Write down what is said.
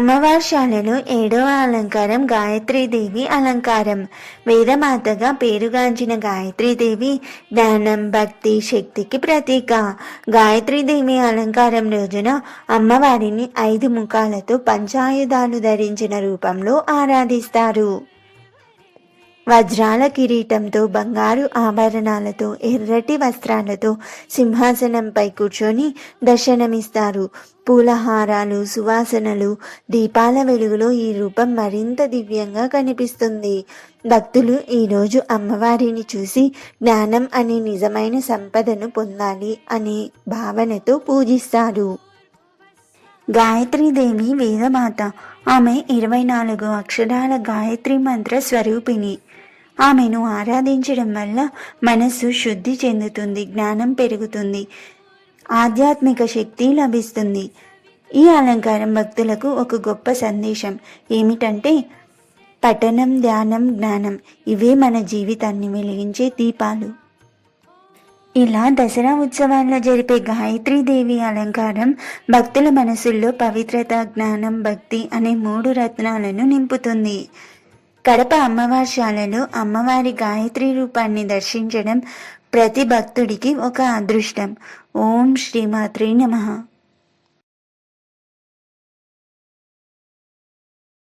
అమ్మవార్శాలలో ఏడవ అలంకారం గాయత్రీదేవి అలంకారం. వేదమాతగా పేరుగాంచిన గాయత్రీదేవి జ్ఞానం భక్తి శక్తికి ప్రతీక. గాయత్రీదేవి అలంకారం రోజున అమ్మవారిని ఐదు ముఖాలతో పంచాయుధాలు ధరించిన రూపంలో ఆరాధిస్తారు. వజ్రాల కిరీటంతో బంగారు ఆభరణాలతో ఎర్రటి వస్త్రాలతో సింహాసనంపై కూర్చొని దర్శనమిస్తారు. పూలహారాలు సువాసనలు దీపాల వెలుగులో ఈ రూపం మరింత దివ్యంగా కనిపిస్తుంది. భక్తులు ఈరోజు అమ్మవారిని చూసి జ్ఞానం అనే నిజమైన సంపదను పొందాలి అనే భావనతో పూజిస్తారు. గాయత్రీదేవి వేదమాత. ఆమె ఇరవై నాలుగు అక్షరాల గాయత్రి మంత్ర స్వరూపిణి. ఆమెను ఆరాధించడం వల్ల మనస్సు శుద్ధి చెందుతుంది జ్ఞానం పెరుగుతుంది ఆధ్యాత్మిక శక్తి లభిస్తుంది. ఈ అలంకారం భక్తులకు ఒక గొప్ప సందేశం ఏమిటంటే పఠనం ధ్యానం జ్ఞానం ఇవే మన జీవితాన్ని వెలిగించే దీపాలు. ఇలా దసరా ఉత్సవాల్లో జరిపే గాయత్రీదేవి అలంకారం భక్తుల మనసుల్లో పవిత్రత జ్ఞానం భక్తి అనే మూడు రత్నాలను నింపుతుంది. కడప అమ్మవారిశాలలో అమ్మవారి గాయత్రి రూపాన్ని దర్శించడం ప్రతి భక్తుడికి ఒక అదృష్టం. ఓం శ్రీమాత్రి నమః.